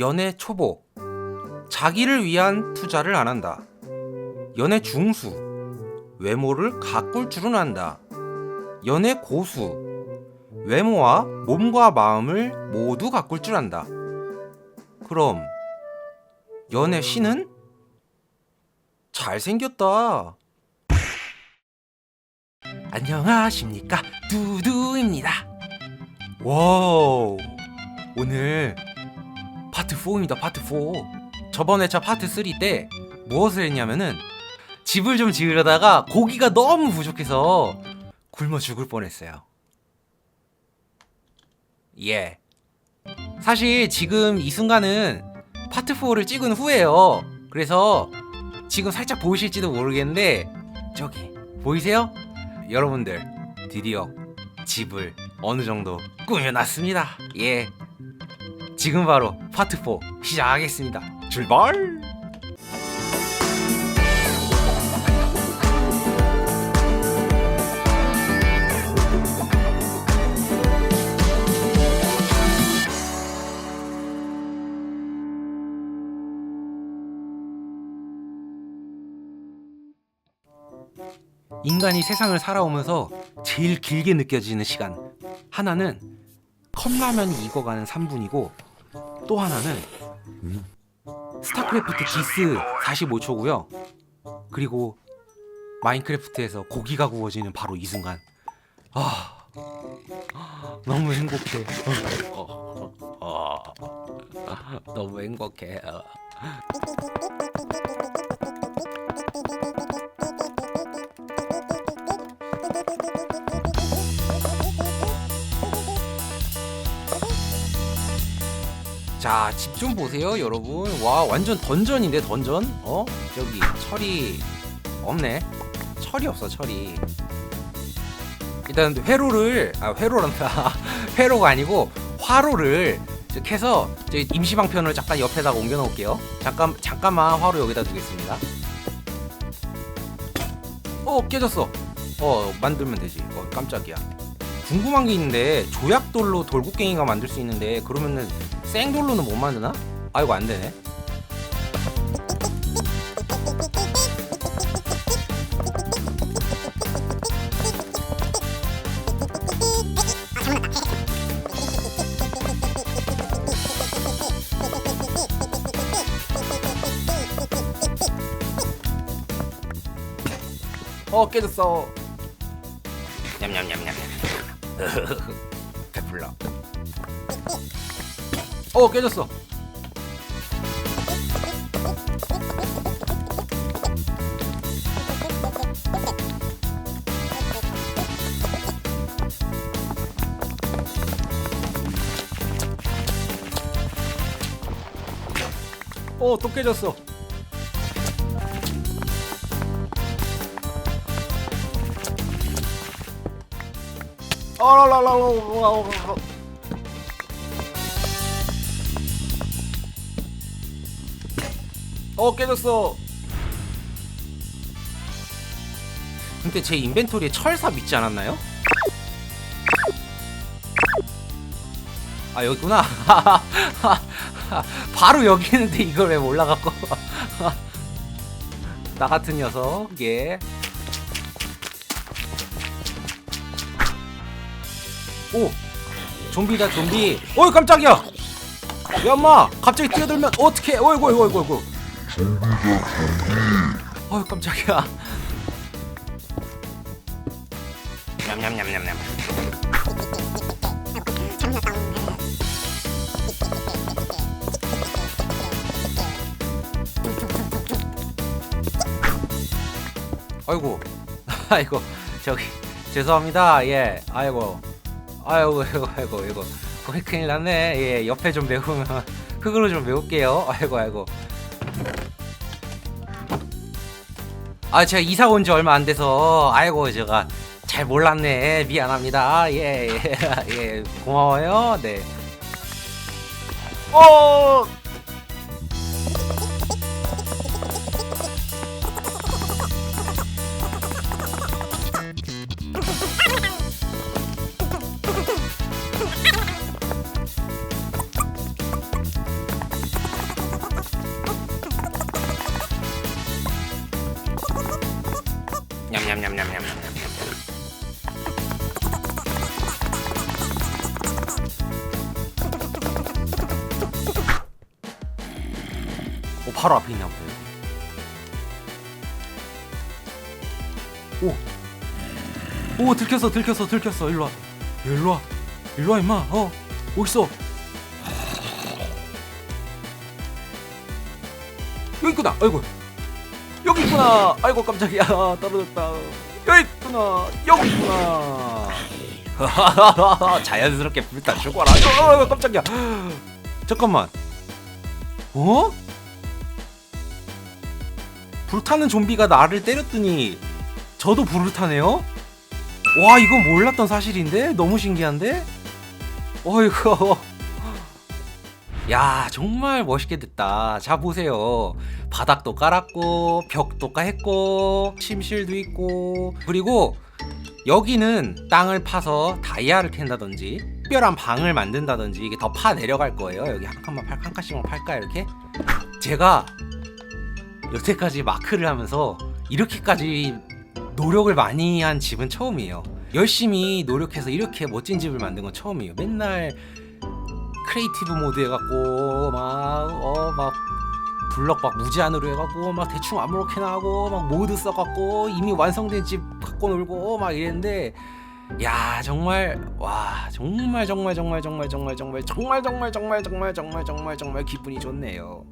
연애 초보 자기를 위한 투자를 안 한다. 연애 중수 외모를 가꿀 줄은 안다. 연애 고수 외모와 몸과 마음을 모두 가꿀 줄 안다. 그럼 연애 신은 잘생겼다. 안녕하십니까 두두입니다. 와우 오늘 파트 4입니다 파트 4 저번에 저 파트 3 때 무엇을 했냐면은 집을 좀 지으려다가 고기가 너무 부족해서 굶어 죽을 뻔했어요 예 사실 지금 이 순간은 파트 4를 찍은 후에요 그래서 지금 살짝 보이실지도 모르겠는데 저기 보이세요? 여러분들 드디어 집을 어느 정도 꾸며놨습니다. 예. 지금 바로 파트 4 시작하겠습니다. 출발! 인간이 세상을 살아오면서 제일 길게 느껴지는 시간 하나는 컵라면이 익어가는 3분이고 또 하나는 스타크래프트 기스 45초고요. 그리고 마인크래프트에서 고기가 구워지는 바로 이 순간. 아 너무 행복해. 어, 너무 행복해 자, 집 좀 보세요, 여러분. 와, 완전 던전인데, 던전? 어? 저기, 철이 없네. 철이 없어, 철이. 일단, 회로를, 아, 회로란다. 회로가 아니고, 화로를 이렇게 해서, 저기 임시방편을 잠깐 옆에다가 옮겨 놓을게요. 잠깐, 잠깐만 화로 여기다 두겠습니다. 어, 깨졌어. 어, 만들면 되지. 어, 깜짝이야. 궁금한 게 있는데, 조약돌로 돌국갱이가 만들 수 있는데, 그러면은, 생돌로는 못 만드나? 아이고 안 되네. 어 깨졌어. 냠냠냠냠. 배불러. 어 깨졌어. 어 또 깨졌어. 어라라라라라라라. 어 깨졌어. 근데 제 인벤토리에 철삽 있지 않았나요? 아 여기구나. 바로 여기 있는데 이걸 왜 몰라갖고. 나 같은 녀석. 예. 오 좀비다 좀비. 어이 깜짝이야. 야 엄마 갑자기 뛰어들면 어떡해. 어이구 어이구 어이구 어이구. 어이 깜짝이야. 냠냠냠냠냠. 아이고, 아이고, 저기 죄송합니다. 예, 아이고, 아이고, 아이고, 아이고, 이거 거의 큰일 났네. 예, 옆에 좀 메우면 흙으로 좀 메울게요. 아이고, 아이고. 아, 제가 이사 온 지 얼마 안 돼서 아이고 제가 잘 몰랐네. 미안합니다. 예, 예, 예, 고마워요. 네. 어. 냠냠냠냠냠냠냠. 오 바로 앞에 있나 보다. 오. 오 들켰어 들켰어 들켰어. 일로 와. 일로 와. 일로 와 임마. 어 어딨어. 여기 있구나. 아이고 여기 있구나. 아이고 깜짝이야. 떨어졌다. 여기 있구나. 여기 있구나. 자연스럽게 불타 죽어라. 아이고 깜짝이야. 잠깐만. 어? 불타는 좀비가 나를 때렸더니 저도 불을 타네요? 와 이건 몰랐던 사실인데? 너무 신기한데? 어이구 야 정말 멋있게 됐다. 자 보세요. 바닥도 깔았고 벽도 까했고 침실도 있고. 그리고 여기는 땅을 파서 다이아를 캔다든지 특별한 방을 만든다든지 이게 더 파 내려갈 거예요. 여기 한 칸만 팔, 한 칸씩만 팔까 이렇게? 제가 여태까지 마크를 하면서 이렇게까지 노력을 많이 한 집은 처음이에요. 열심히 노력해서 이렇게 멋진 집을 만든 건 처음이에요. 맨날 크리에이티브 모드 해갖고 막어 막 블럭 막 무제한으로 해갖고 막 대충 아무렇게나 하고 막 모드 써갖고 이미 완성된 집 갖고 놀고 막 이랬는데 야 정말 와 정말 정말 정말 정말 정말 정말 정말 정말 정말 정말 정말 정말 정말 기분이 좋네요.